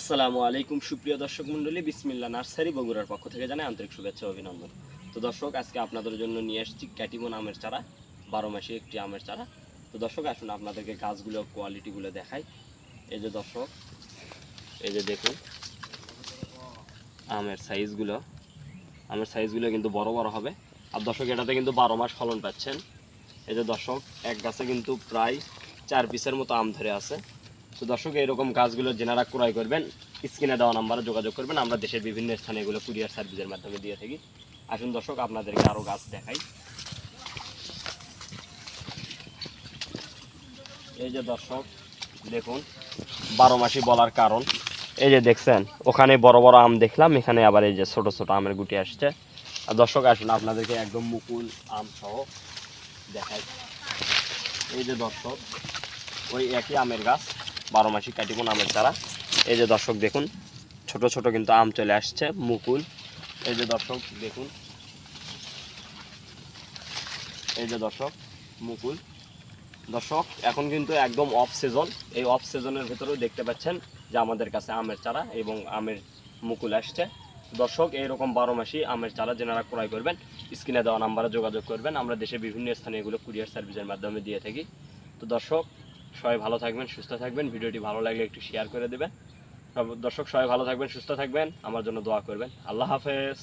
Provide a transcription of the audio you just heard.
আসসালামু আলাইকুম, সুপ্রিয় দর্শক মণ্ডলী, বিসমিল্লা নার্সারি, বগুড়ার পক্ষ থেকে জানাই আন্তরিক শুভেচ্ছা অভিনন্দন। তো দর্শক, আজকে আপনাদের জন্য নিয়ে এসেছি ক্যাটিমন আমের চারা, বারো মাসে একটি আমের চারা। তো দর্শক, আসুন আপনাদেরকে গাছগুলো, কোয়ালিটিগুলো দেখাই। এই যে দর্শক, এই যে দেখুন, আমের সাইজগুলো। আমের সাইজগুলো কিন্তু বড় বড় হবে। আর দর্শক, এটাতে কিন্তু বারো মাস ফলন পাচ্ছেন। এই যে দর্শক, এক গাছে কিন্তু প্রায় চার পিসের মতো আম ধরে আছে। তো দর্শক এরকম গাছগুলো যেনারা ক্রয় করবেন, স্ক্রিনে দেওয়া নাম্বারে যোগাযোগ করবেন। আমরা দেশের বিভিন্ন স্থানে এগুলো কুরিয়ার সার্ভিসের মাধ্যমে দিয়ে থাকি। আসুন দর্শক, আপনাদেরকে আরও গাছ দেখাই। এই যে দর্শক, দেখুন, বারো মাসি বলার কারণ। এই যে দেখছেন, ওখানে বড় বড় আম দেখলাম, এখানে আবার এই যে ছোট ছোট আমের গুটি আসছে। আর দর্শক, আসুন আপনাদেরকে একদম মুকুল আম সহ দেখাই। এই যে দর্শক, ওই একই আমের গাছ। বারো মাসি কাটিমন আমের চারা। এই যে দর্শক দেখুন, ছোট ছোট কিন্তু আম চলে আসছে, মুকুল। এই যে দর্শক দেখুন, এই যে দর্শক, মুকুল। দর্শক, এখন কিন্তু একদম অফ সিজন এই অফ সিজনের ভেতরেও দেখতে পাচ্ছেন যে আমাদের কাছে আমের চারা এবং আমের মুকুল আসছে। দর্শক, এইরকম বারো মাসি আমের চারা যেনারা ক্রয় করবেন, স্ক্রিনে দেওয়া নাম্বারে যোগাযোগ করবেন। আমরা দেশের বিভিন্ন স্থানে এগুলো কুরিয়ার সার্ভিসের মাধ্যমে দিয়ে থাকি। তো দর্শক সবাই ভালো থাকবেন, সুস্থ থাকবেন। ভিডিওটি ভালো লাগলে একটু শেয়ার করে দেবেন। দর্শক, সবাই ভালো থাকবেন, সুস্থ থাকবেন। আমার জন্য দোয়া করবেন। আল্লাহ হাফেজ।